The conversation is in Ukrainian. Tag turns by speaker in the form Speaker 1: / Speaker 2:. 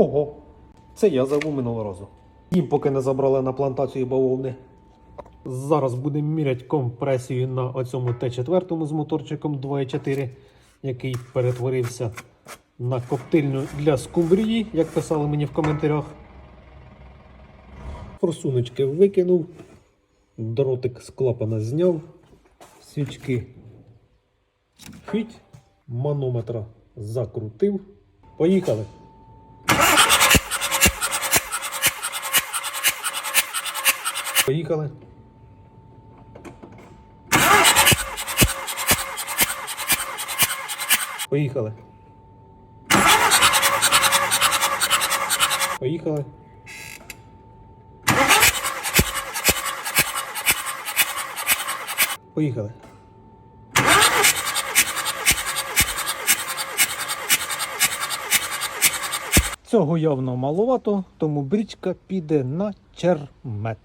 Speaker 1: Ого! Це я забув минулого разу. Їм поки не забрали на плантацію бавовни. Зараз будемо міряти компресію на оцьому Т4 з моторчиком 2.4, який перетворився на коптильню для скумбрії, як писали мені в коментарях. Форсуночки викинув, дротик з клапана зняв, свічки хить, манометра закрутив. Поїхали. Поїхали. Поїхали. Поїхали. Поїхали. Цього явно маловато, тому брічка піде на чермет.